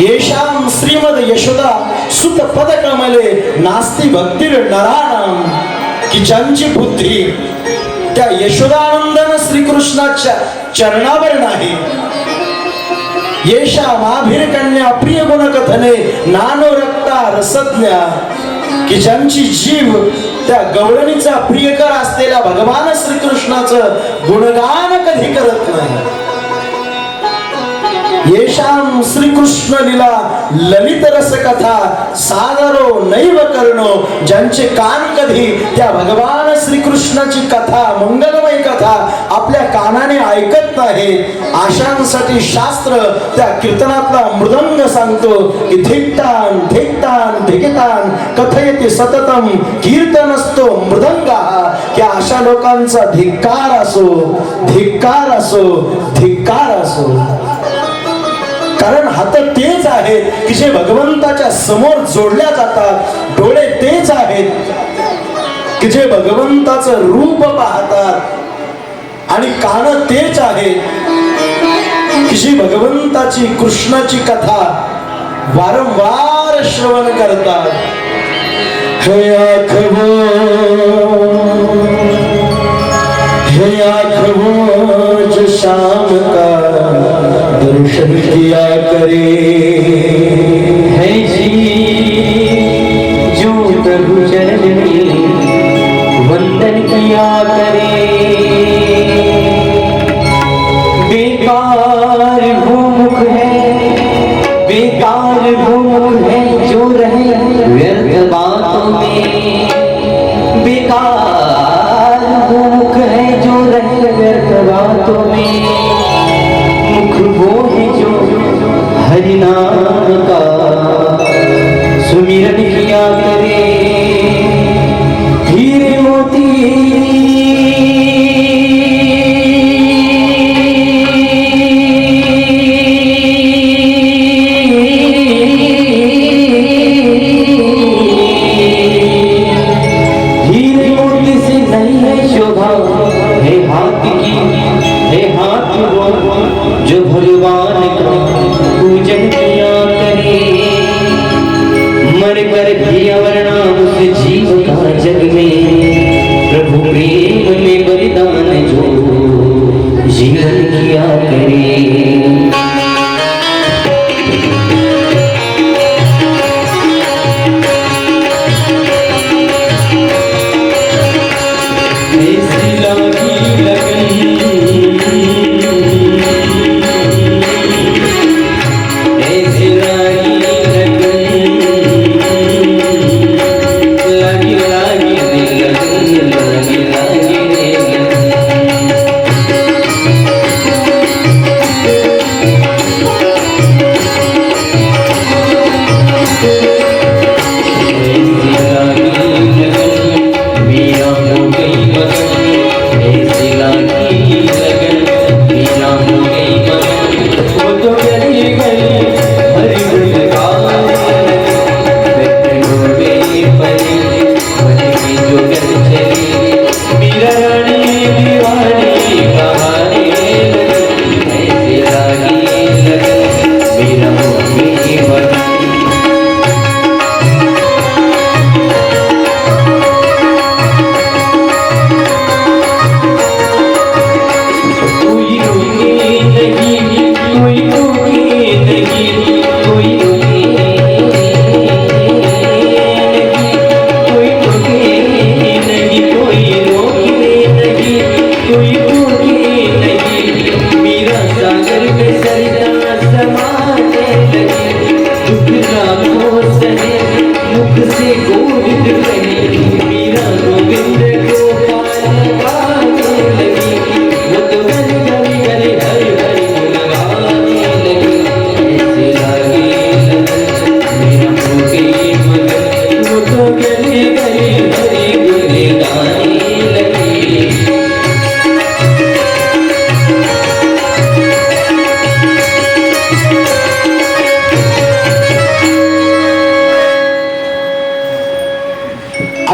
येशाम श्रीमद यशोदा सुत पद कमले नास्ती भक्तीर नराणाम की ज्यांची बुद्धी। त्या यशोदानंदन श्रीकृष्णाच्या चरणावर नाही येशा माभीर कन्या प्रिय गुण कथने नानो रक्ता रसज्ञा। की ज्यांची जीव त्या गवळणीचा प्रियकर असलेल्या भगवान श्रीकृष्णाचं गुणगान कधी करत नाही? येशाम श्रीकृष्ण लीला ललित रस कथा सादरो नैव कर्णो ज्यांचे कान कधी त्या भगवान श्रीकृष्णाची कथा मंगलमय कथा आपल्या कानाने ऐकत नाही आशांसाठी शास्त्र त्या कीर्तनातला मृदंग सांगतो की धिकटान धिकटान धिकटान कथयते सततम कीर्तन असतो मृदंग. हा की अशा लोकांचा धिक्कार असो धिक्कार असो धिक्कार असो. कारण हात तेच आहेत की जे भगवंताच्या समोर जोडल्या जातात डोळे तेच आहेत. की जे भगवंताचं रूप पाहतात आणि कान तेच आहेत. की जी भगवंताची कृष्णाची कथा वारंवार श्रवण करतात. हे आखवो बेकार भूमुख है बेकार भूमुख है जो रहे व्यर्थ बातों में। बेकार भूमुख है जो रहे व्यर्थ बातों में। जो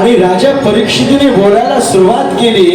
आणि राजा परीक्षितीने बोलायला सुरुवात केली.